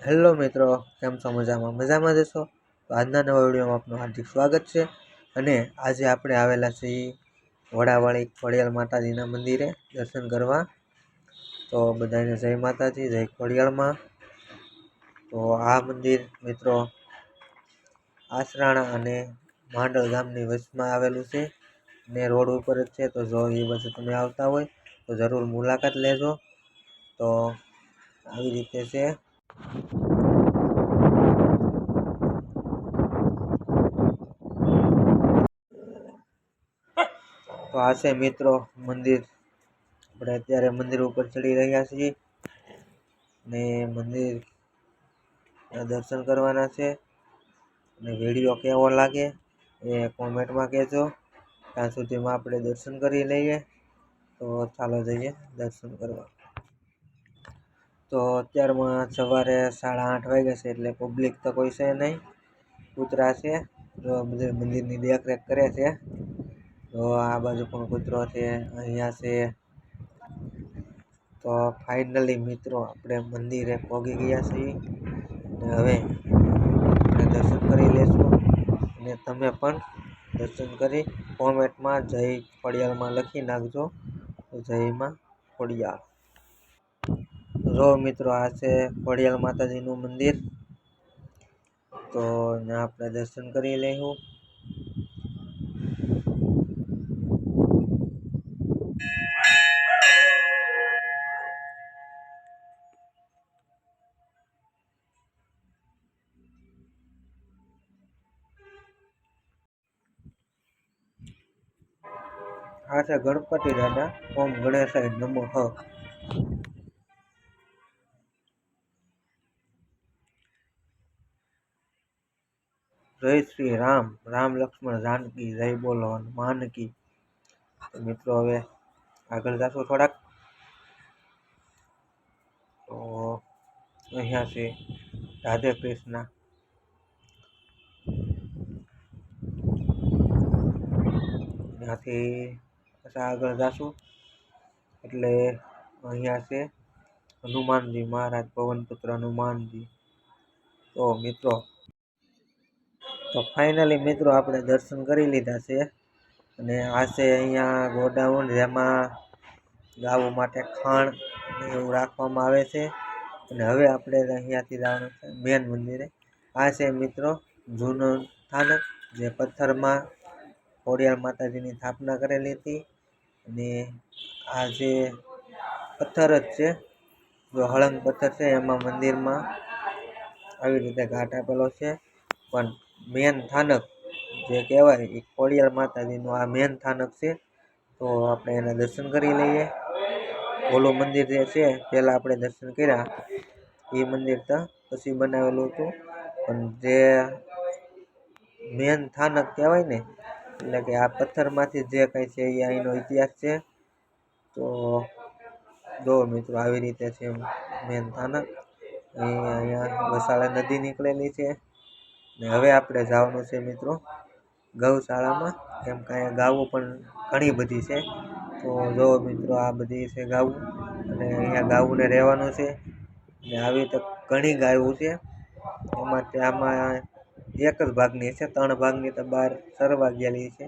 Hello મિત્રો, કેમ છો? મજામાં? મજામાં જશો તો આજના નવા વિડીયોમાં આપનું હાર્દિક સ્વાગત છે. અને આજે આપણે આવેલા છીએ વડાવાળી ખોડિયાલ માતાજીના મંદિરે દર્શન કરવા. તો બધાને જય માતાજી, જય ખોડિયાળમાં તો આ મંદિર મિત્રો આસરાણા અને માંડળ ગામની વચમાં આવેલું છે. ને રોડ ઉપર જ છે, તો જો એ બાજુ તમે આવતા હોય તો જરૂર મુલાકાત લેજો. તો આવી રીતે છે. તો આ છે મિત્રો મંદિર. આપણે અત્યારે મંદિર ઉપર ચડી રહ્યા છીએ ને મંદિર દર્શન કરવાના છે અને વીડિયો કેવો લાગે એ કોમેન્ટમાં કહેજો. ત્યાં સુધીમાં આપણે દર્શન કરી લઈએ. તો ચાલો જઈએ દર્શન કરવા. તો અત્યારમાં સવારે સાડા આઠ વાગ્યા છે એટલે પબ્લિક તો કોઈ છે નહીં. કૂતરા છે, તો બધે મંદિરની દેખરેખ કરે છે. તો આ બાજુ પણ કૂતરો છે, અહીંયા છે. તો ફાઇનલી મિત્રો આપણે મંદિરે પહોંચી ગયા છીએ. અને હવે આપણે દર્શન કરી લેશું અને તમે પણ દર્શન કરી કોમેન્ટમાં જય ખોડિયારમાં લખી નાખજો. જયમાં ખોડિયાર જો મિત્રો આ છે ખોડિયાલ માતાજીનું મંદિર, તો ત્યાં આપણે દર્શન કરી લઈશું આ છે ગણપતિ દાદા, ઓમ ગણેશાય નમો. જય શ્રી રામ. રામ લક્ષ્મણ જાનકી, જય બોલો માનકી તો મિત્રો, હવે આગળ જશું થોડાક? તો અહીંયા છે રાધે કૃષ્ણ ત્યાંથી પાછા આગળ જશું. એટલે અહીંયા છે હનુમાનજી, મહારાજ પવનપુત્ર હનુમાનજી. તો મિત્રો તો ફાઇનલી મિત્રો આપણે દર્શન કરી લીધા છે. અને આ છે અહીંયા ગોડાઉન જેમાં ગાવો માટે ખાણ એવું રાખવામાં આવે છે. અને હવે આપણે અહીંયાથી જવાનું છે મેન મંદિરે. આ છે મિત્રો જૂનું સ્થાનક જે પથ્થરમાં ખોડિયાર માતાજીની સ્થાપના કરેલી હતી. અને આ જે પથ્થર જ છે, જો હળંગ પથ્થર છે, એમાં મંદિરમાં આવી રીતે ઘાટ આપેલો છે. પણ મેન સ્થાનક જે કહેવાય, એ ખોડિયાર માતાજીનું આ મેન સ્થાનક છે. તો આપણે એના દર્શન કરી લઈએ. ઓલું મંદિર જે છે, પહેલાં આપણે દર્શન કર્યા. એ મંદિર તો પછી બનાવેલું હતું. પણ જે મેન સ્થાનક કહેવાય ને, એટલે કે આ પથ્થરમાંથી જે કંઈ છે એ અહીંનો ઇતિહાસ છે. તો જો મિત્રો આવી રીતે છે મેન સ્થાનક અહીંયા વસાળા નદી નીકળેલી છે. ને હવે આપણે જવાનું છે મિત્રો ગૌશાળામાં. કેમ કે અહીંયા ગાવું પણ ઘણી બધી છે. તો જો મિત્રો આ બધી છે ગાવું. અને અહીંયા ગાઉને રહેવાનું છે. ને આવી તો ઘણી ગાયું છે. એમાં આમાં એક જ ભાગની છે. ત્રણ ભાગની તો બહાર સરવા ગયેલી છે.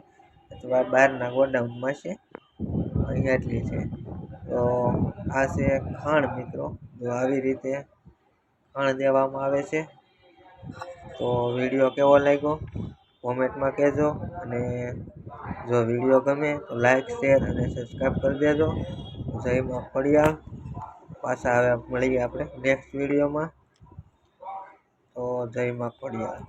અથવા બહારના ગોડાઉનમાં છે. અહીંયા એટલી છે. તો આ છે ખાણ મિત્રો. જો આવી રીતે ખાણ દેવામાં આવે છે. તો વીડિયો કેવો લાગ્યો? કોમેન્ટમાં કહેજો. અને જો વીડિયો ગમે તો લાઈક શેર અને સબસ્ક્રાઈબ કરી દેજો. જય માં ફળિયાળ પાછા હવે મળીએ આપણે નેક્સ્ટ વિડીયોમાં. તો જય માં ફળિયાળ